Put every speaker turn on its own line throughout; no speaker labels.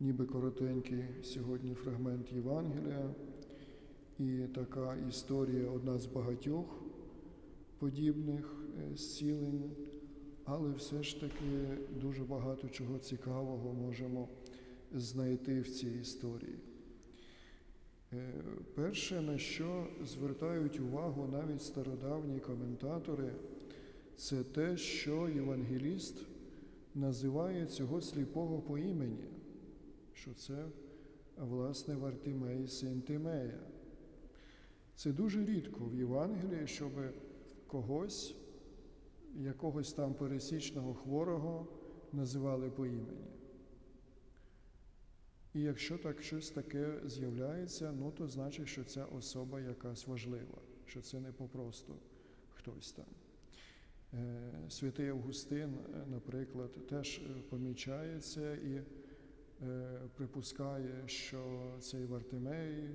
ніби коротенький сьогодні фрагмент Євангелія, і така історія одна з багатьох подібних е, зцілень, але все ж таки дуже багато чого цікавого можемо знайти в цій історії. Е, Перше, на що звертають увагу навіть стародавні коментатори, це те, що євангеліст називає цього сліпого по імені, що це, власне, Вартимей син Тимея. Це дуже рідко в Євангелії, щоб когось, якогось там пересічного хворого називали по імені. І якщо так щось таке з'являється, ну то значить, що ця особа якась важлива, що це не попросту хтось там. Е, Святий Августин, наприклад, теж е, помічає це і припускає, що цей Вартимей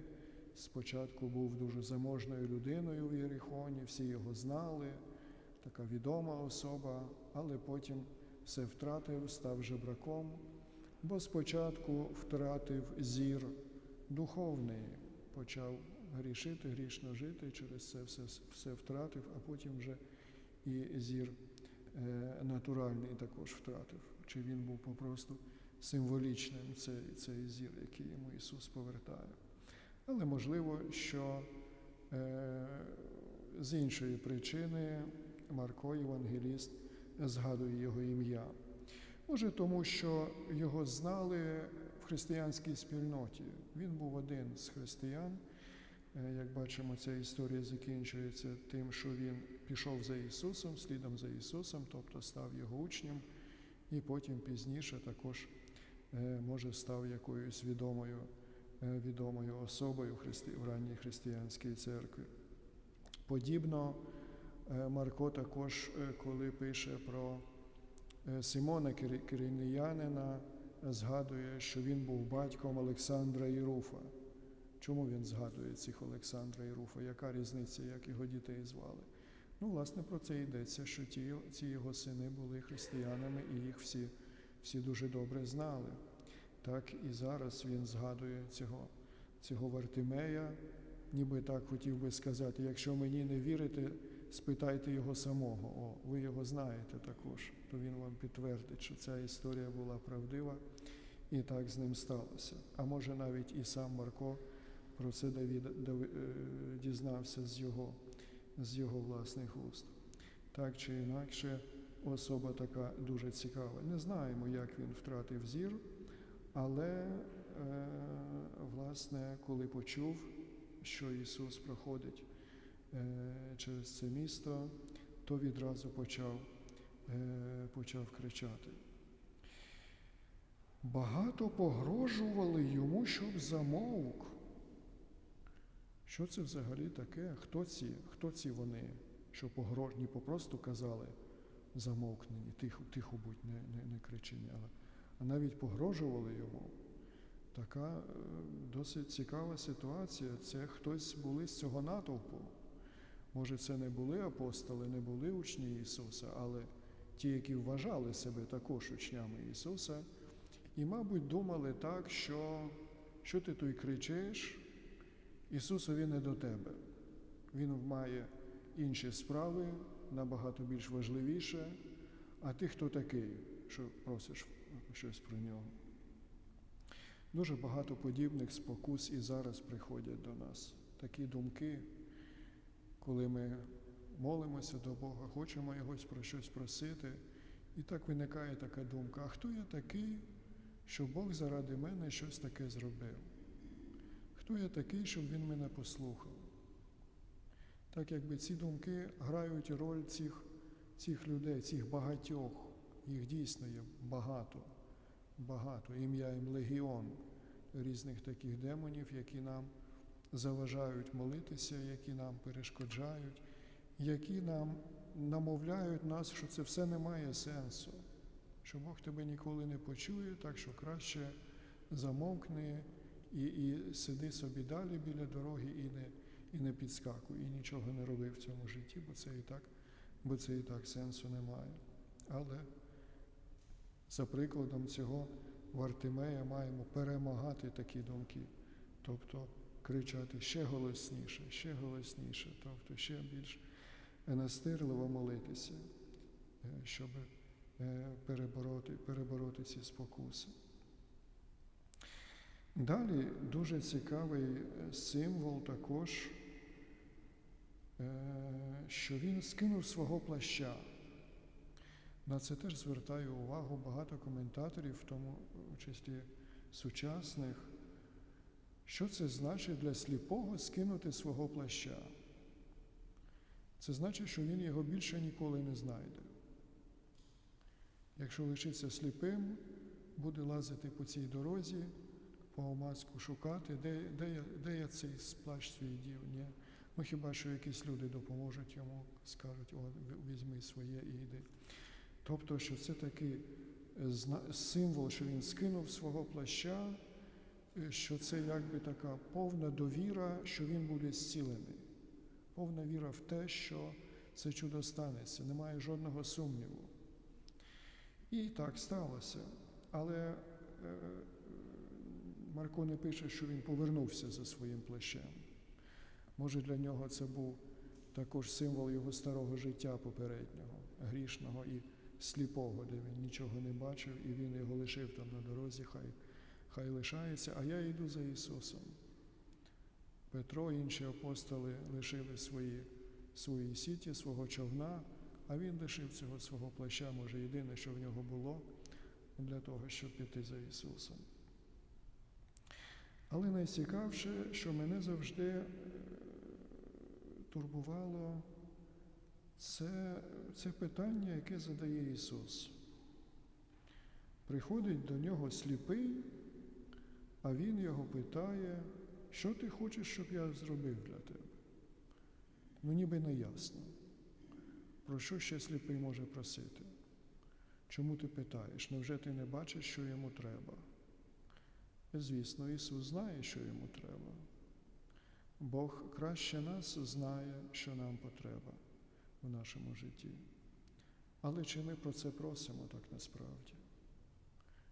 спочатку був дуже заможною людиною в Єрихоні, всі його знали, така відома особа, але потім все втратив, став жебраком, бо спочатку втратив зір духовний, почав грішити, грішно жити, через це все, все втратив, а потім вже і зір е, натуральний також втратив. Чи він був попросту символічним цей, цей зір, який йому Ісус повертає. Але можливо, що е, з іншої причини Марко Євангеліст згадує його ім'я. Може, тому що його знали в християнській спільноті. Він був один з християн. Е, Як бачимо, ця історія закінчується тим, що він пішов за Ісусом, слідом за Ісусом, тобто став його учнем, і потім пізніше також може став якоюсь відомою, е, відомою особою в, ранній християнській церкві. Подібно е, Марко також, е, коли пише про е, Симона Кири- згадує, що він був батьком Олександра і Руфа. Чому він згадує цих Олександра і Руфа? Яка різниця, як його дітей звали? Ну, власне, про це йдеться, що ті, ці його сини були християнами, і їх всі, всі дуже добре знали. Так і зараз він згадує цього, цього Вартимея, ніби так хотів би сказати, якщо мені не вірите, спитайте його самого. О, ви його знаєте також, то він вам підтвердить, що ця історія була правдива, і так з ним сталося. А може навіть і сам Марко про це Давід, Дави- е, дізнався з його, з його власних уст. Так чи інакше, особа така дуже цікава. Не знаємо, як він втратив зір, але, е, власне, коли почув, що Ісус проходить е, через це місто, то відразу почав, е, почав кричати. Багато погрожували йому, щоб замовк. Що це взагалі таке? Хто ці, хто ці вони, що погрожні попросту казали замовкни, тихо, тихо будь, не, не, не кричи, але, а навіть погрожували йому. Така е, досить цікава ситуація. Це хтось були з цього натовпу. Може, це не були апостоли, не були учні Ісуса, але ті, які вважали себе також учнями Ісуса, і, мабуть, думали так, що що ти тут кричиш, Ісусові не до тебе. Він має інші справи, набагато більш важливіше, а ти хто такий, що просиш щось про нього. Дуже багато подібних спокус і зараз приходять до нас. Такі думки, коли ми молимося до Бога, хочемо Йогось про щось просити, і так виникає така думка, а хто я такий, що Бог заради мене щось таке зробив? Хто я такий, щоб Він мене послухав? Так якби ці думки грають роль цих, цих людей, цих багатьох, їх дійсно є багато, багато, ім'я їм легіон різних таких демонів, які нам заважають молитися, які нам перешкоджають, які нам намовляють нас, що це все не має сенсу, що Бог тебе ніколи не почує, так що краще замовкни і, і сиди собі далі біля дороги і не, і не підскакуй, і нічого не роби в цьому житті, бо це і так, бо це і так сенсу немає. Але за прикладом цього Вартимея маємо перемагати такі думки, тобто кричати ще голосніше, ще голосніше, тобто ще більш настирливо молитися, е, щоб е, перебороти, перебороти ці спокуси. Далі дуже цікавий е, символ також, е, що він скинув свого плаща. На це теж звертаю увагу багато коментаторів, в тому числі сучасних. Що це значить для сліпого скинути свого плаща? Це значить, що він його більше ніколи не знайде. Якщо лишиться сліпим, буде лазити по цій дорозі, по омацьку шукати, де, де, де я цей плащ свій дів. Ні? Ну хіба що якісь люди допоможуть йому, скажуть, о, візьми своє і йди. Тобто, що це такий символ, що він скинув свого плаща, що це якби така повна довіра, що він буде зцілений. Повна віра в те, що це чудо станеться, немає жодного сумніву. І так сталося. Але Марко не пише, що він повернувся за своїм плащем. Може, для нього це був також символ його старого життя попереднього, грішного і сліпого, де він нічого не бачив, і він його лишив там на дорозі, хай, хай лишається, а я йду за Ісусом. Петро і інші апостоли лишили свої, свої сіті, свого човна, а він лишив цього свого плаща, може, єдине, що в нього було, для того, щоб піти за Ісусом. Але найцікавше, що мене завжди турбувало, це, це питання, яке задає Ісус. Приходить до нього сліпий, а Він його питає, що ти хочеш, щоб я зробив для тебе? Ну, ніби не ясно. Про що ще сліпий може просити? Чому ти питаєш? Невже ти не бачиш, що йому треба? Звісно, Ісус знає, що йому треба. Бог краще нас знає, що нам потреба в нашому житті. Але чи ми про це просимо так насправді?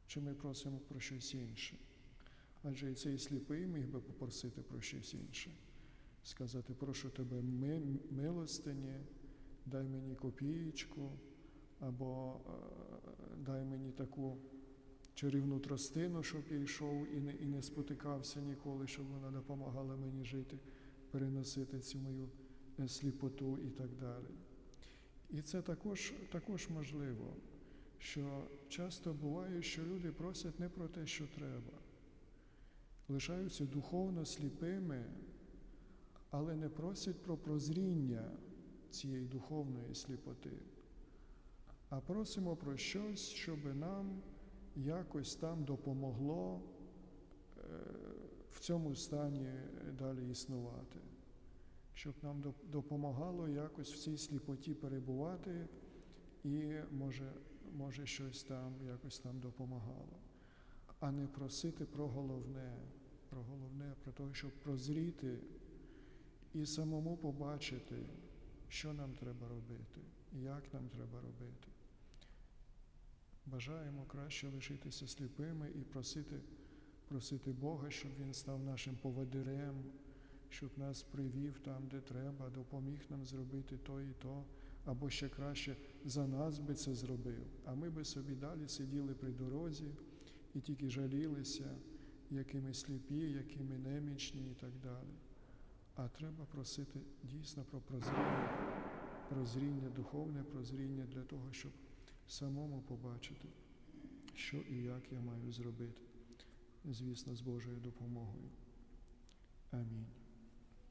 Чи ми просимо про щось інше? Адже і цей сліпий міг би попросити про щось інше, сказати, прошу тебе милостині, дай мені копієчку, або дай мені таку чарівну тростину, щоб я йшов і не, і не спотикався ніколи, щоб вона допомагала мені жити, переносити цю мою сліпоту і так далі. І це також, також можливо, що часто буває, що люди просять не про те, що треба, лишаються духовно сліпими, але не просять про прозріння цієї духовної сліпоти, а просимо про щось, щоб нам якось там допомогло в цьому стані далі існувати, щоб нам допомагало якось в цій сліпоті перебувати і, може, може щось там якось нам допомагало, а не просити про головне, про головне, про те, щоб прозріти і самому побачити, що нам треба робити як нам треба робити. Бажаємо краще лишитися сліпими і просити, просити Бога, щоб Він став нашим поводирем, щоб нас привів там, де треба, допоміг нам зробити то і то, або ще краще за нас би це зробив. А ми би собі далі сиділи при дорозі і тільки жалілися, які ми сліпі, які ми немічні і так далі. А треба просити дійсно про прозріння, прозріння, духовне прозріння для того, щоб самому побачити, що і як я маю зробити, звісно, з Божою допомогою. Амінь.